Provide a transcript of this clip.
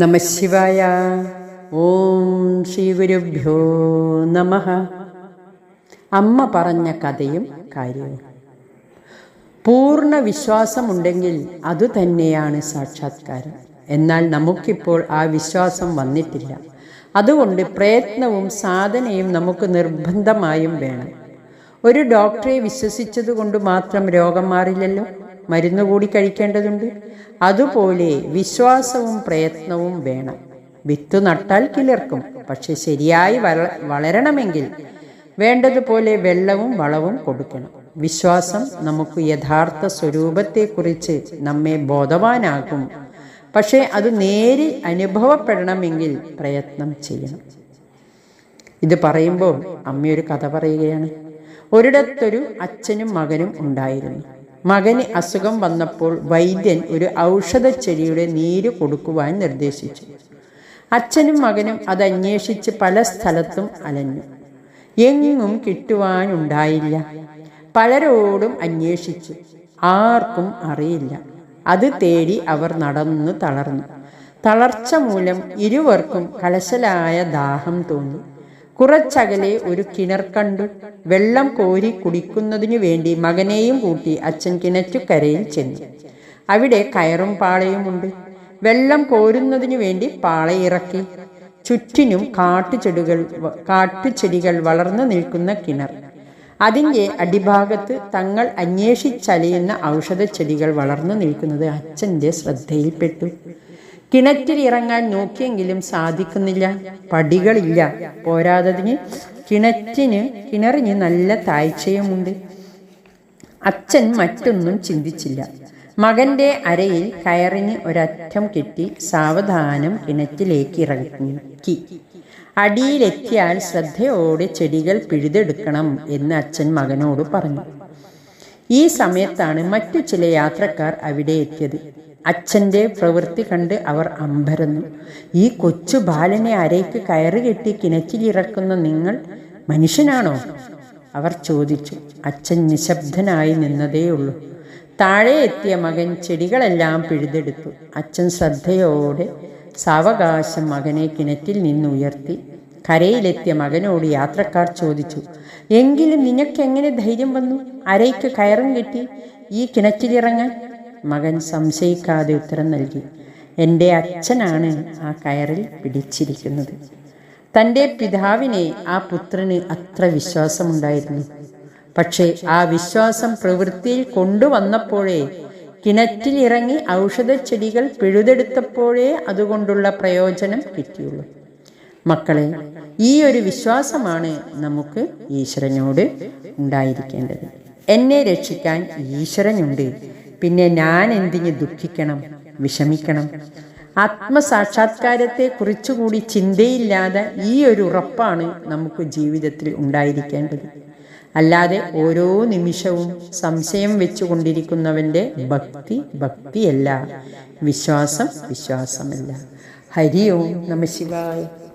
നമശിവായ ഓം ശ്രീ ഗുരുഭ്യോ നമ. അമ്മ പറഞ്ഞ കഥയും കാര്യവും. പൂർണ വിശ്വാസമുണ്ടെങ്കിൽ അതുതന്നെയാണ് സാക്ഷാത്കാരം. എന്നാൽ നമുക്കിപ്പോൾ ആ വിശ്വാസം വന്നിട്ടില്ല. അതുകൊണ്ട് പ്രയത്നവും സാധനയും നമുക്ക് നിർബന്ധമായും വേണം. ഒരു ഡോക്ടറെ വിശ്വസിച്ചതുകൊണ്ട് മാത്രം രോഗം മാറില്ലല്ലോ. മരുന്ന് കൂടി കഴിക്കേണ്ടതുണ്ട്. അതുപോലെ വിശ്വാസവും പ്രയത്നവും വേണം. വിത്ത് നട്ടാൽ കിളിർക്കും. പക്ഷെ ശരിയായി വള വളരണമെങ്കിൽ വേണ്ടതുപോലെ വെള്ളവും വളവും കൊടുക്കണം. വിശ്വാസം നമുക്ക് യഥാർത്ഥ സ്വരൂപത്തെക്കുറിച്ച് നമ്മെ ബോധവാനാകും പക്ഷേ അത് നേരിൽ അനുഭവപ്പെടണമെങ്കിൽ പ്രയത്നം ചെയ്യണം. ഇത് പറയുമ്പോൾ അമ്മയൊരു കഥ പറയുകയാണ്. ഒരിടത്തൊരു അച്ഛനും മകനും ഉണ്ടായിരുന്നു. മകന് അസുഖം വന്നപ്പോൾ വൈദ്യൻ ഒരു ഔഷധ ചെടിയുടെ നീര് കൊടുക്കുവാൻ നിർദ്ദേശിച്ചു. അച്ഛനും മകനും അത് അന്വേഷിച്ച് പല സ്ഥലത്തും അലഞ്ഞു. എങ്ങും കിട്ടുവാനുണ്ടായില്ല. പലരോടും അന്വേഷിച്ചു. ആർക്കും അറിയില്ല. അത് തേടി അവർ നടന്നു തളർന്നു. തളർച്ച മൂലം ഇരുവർക്കും കലശലായ ദാഹം തോന്നി. കുറച്ചകലെ ഒരു കിണർ കണ്ടു. വെള്ളം കോരി കുടിക്കുന്നതിനു വേണ്ടി മകനെയും കൂട്ടി അച്ഛൻ കിണറ്റുകരയിൽ ചെന്നു. അവിടെ കയറും പാളയുമുണ്ട്. വെള്ളം കോരുന്നതിനു വേണ്ടി പാളയിറക്കി ചുറ്റിനും കാട്ടുചെടികൾ കാട്ടുചെടികൾ വളർന്നു നിൽക്കുന്ന കിണർ. അതിന്റെ അടിഭാഗത്ത് തങ്ങൾ അന്വേഷിച്ചലിയുന്ന ഔഷധ ചെടികൾ വളർന്നു നിൽക്കുന്നത് അച്ഛന്റെ ശ്രദ്ധയിൽപ്പെട്ടു. കിണറ്റിൽ ഇറങ്ങാൻ നോക്കിയെങ്കിലും സാധിക്കുന്നില്ല പടികളില്ല. പോരാതതിന് കിണറ്റിന് കിണറിന് നല്ല താഴ്ചയുമുണ്ട്. അച്ഛൻ മറ്റൊന്നും ചിന്തിച്ചില്ല. മകന്റെ അരയിൽ കയറിന് ഒരറ്റം കെട്ടി സാവധാനം കിണറ്റിലേക്ക് ഇറങ്ങി അടിയിലെത്തിയാൽ ശ്രദ്ധയോടെ ചെടികൾ പിഴുതെടുക്കണം എന്ന് അച്ഛൻ മകനോട് പറഞ്ഞു. ഈ സമയത്താണ് മറ്റു ചില യാത്രക്കാർ അവിടെ എത്തിയത്. അച്ഛന്റെ പ്രവൃത്തി കണ്ട് അവർ അമ്പരന്നു. ഈ കൊച്ചു ബാലനെ അരയ്ക്ക് കയറ് കെട്ടി കിണറ്റിലിറക്കുന്ന നിങ്ങൾ മനുഷ്യനാണോ? അവർ ചോദിച്ചു. അച്ഛൻ നിശബ്ദനായി നിന്നതേയുള്ളൂ. താഴെ എത്തിയ മകൻ ചെടികളെല്ലാം പിഴുതെടുത്തു. അച്ഛൻ ശ്രദ്ധയോടെ സാവകാശം മകനെ കിണറ്റിൽ നിന്ന് ഉയർത്തി കരയിലെത്തിയ മകനോട് യാത്രക്കാർ ചോദിച്ചു എങ്കിലും നിനക്കെങ്ങനെ ധൈര്യം വന്നു? അരയ്ക്ക് കയറും കെട്ടി. ഈ കിണറ്റിലിറങ്ങാൻ? മകൻ സംശയിക്കാതെ ഉത്തരം നൽകി എന്റെ അച്ഛനാണ് ആ കയറിൽ പിടിച്ചിരിക്കുന്നത്. തന്റെ പിതാവിനെ ആ പുത്രന് അത്ര വിശ്വാസമുണ്ടായിരുന്നു. പക്ഷേ ആ വിശ്വാസം പ്രവൃത്തിയിൽ കൊണ്ടുവന്നപ്പോഴേ കിണറ്റിലിറങ്ങി ഔഷധ ചെടികൾ പിഴുതെടുത്തപ്പോഴേ അതുകൊണ്ടുള്ള പ്രയോജനം കിട്ടിയുള്ളൂ. മക്കളെ ഈ ഒരു വിശ്വാസമാണ് നമുക്ക് ഈശ്വരനോട് ഉണ്ടായിരിക്കേണ്ടത്. എന്നെ രക്ഷിക്കാൻ ഈശ്വരനുണ്ട്. പിന്നെ ഞാൻ എന്തിന് ദുഃഖിക്കണം വിഷമിക്കണം? ആത്മസാക്ഷാത്കാരത്തെ കുറിച്ചുകൂടി ചിന്തയില്ലാതെ ഈ ഒരു ഉറപ്പാണ് നമുക്ക് ജീവിതത്തിൽ ഉണ്ടായിരിക്കേണ്ടത്. അല്ലാതെ ഓരോ നിമിഷവും സംശയം വെച്ചുകൊണ്ടിരിക്കുന്നവന്റെ ഭക്തി ഭക്തിയല്ല. വിശ്വാസം വിശ്വാസമല്ല. ഹരി ഓം നമ ശിവായ.